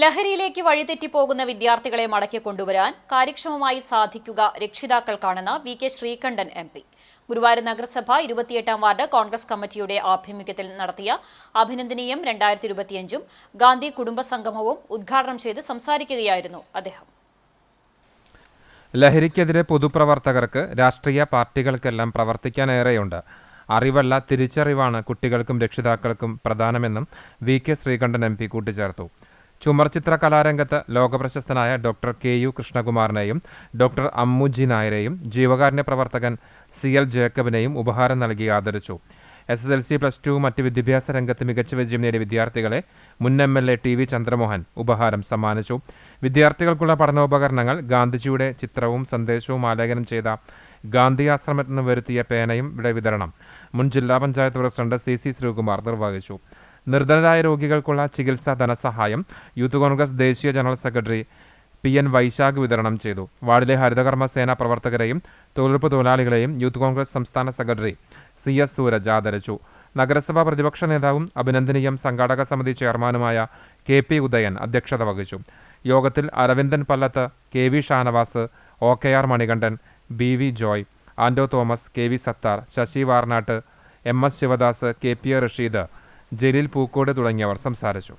ലഹരിയിലേക്ക് വഴിതെറ്റിപ്പോകുന്ന വിദ്യാർത്ഥികളെ മടക്കി കൊണ്ടുവരാൻ കാര്യക്ഷമമായി സാധിക്കുക രക്ഷിതാക്കൾക്കാണെന്ന് V K Sreekandan M P. Guruvayur നഗരസഭ ഇരുപത്തിയെട്ടാം വാർഡ് കോൺഗ്രസ് കമ്മിറ്റിയുടെ ആഭിമുഖ്യത്തിൽ നടത്തിയ അഭിനന്ദനീയം രണ്ടായിരത്തി ഇരുപത്തിയഞ്ചും ഗാന്ധി കുടുംബ സംഗമവും ഉദ്ഘാടനം ചെയ്ത് സംസാരിക്കുകയായിരുന്നു അദ്ദേഹം. ലഹരിക്കെതിരെ പൊതുപ്രവർത്തകർക്ക് രാഷ്ട്രീയ പാർട്ടികൾക്കെല്ലാം പ്രവർത്തിക്കാനേറെയുണ്ട്. അറിവല്ല തിരിച്ചറിവാണ് കുട്ടികൾക്കും രക്ഷിതാക്കൾക്കും പ്രധാനമെന്നും V K Sreekandan M P കൂട്ടിച്ചേർത്തു. ചുമർചിത്ര കലാരംഗത്ത് ലോകപ്രശസ്തനായ ഡോക്ടർ കെ യു കൃഷ്ണകുമാറിനെയും ഡോക്ടർ അമ്മുജി നായരെയും ജീവകാരുണ്യ പ്രവർത്തകൻ സി എൽ ജേക്കബിനെയും ഉപഹാരം നൽകി ആദരിച്ചു. S S L C plus two മറ്റ് വിദ്യാഭ്യാസ രംഗത്ത് മികച്ച വിജയം നേടിയ വിദ്യാർത്ഥികളെ മുൻ M L A T V Chandramohan ഉപഹാരം സമ്മാനിച്ചു. വിദ്യാർത്ഥികൾക്കുള്ള പഠനോപകരണങ്ങൾ ഗാന്ധിജിയുടെ ചിത്രവും സന്ദേശവും ആലേഖനം ചെയ്ത ഗാന്ധി ആശ്രമത്തിൽ നിന്ന് വരുത്തിയ പേനയും ഇവിടെ വിതരണം. മുൻ ജില്ലാ panchayat president C C Sreekumar നിർവഹിച്ചു. നിർധനരായ രോഗികൾക്കുള്ള ചികിത്സാ ധനസഹായം യൂത്ത് കോൺഗ്രസ് ദേശീയ general secretary P N Vaishakh വിതരണം ചെയ്തു. വാർഡിലെ ഹരിതകർമ്മ സേനാ പ്രവർത്തകരെയും തൊഴിലുറപ്പ് തൊഴിലാളികളെയും യൂത്ത് കോൺഗ്രസ് സംസ്ഥാന സെക്രട്ടറി സി എസ് സൂരജ് ആദരിച്ചു. നഗരസഭാ പ്രതിപക്ഷ നേതാവും അഭിനന്ദനീയം സംഘാടക സമിതി ചെയർമാനുമായ കെ പി ഉദയൻ അധ്യക്ഷത വഹിച്ചു. യോഗത്തിൽ Aravindan Pallath K V Shanavas O K R Manikandan B V Joy Ando Thomas K V Sathar Sasi Varnattu M S Sivadas K P A Rasheed Jaleel Pookode തുടങ്ങിയവർ സംസാരിച്ചു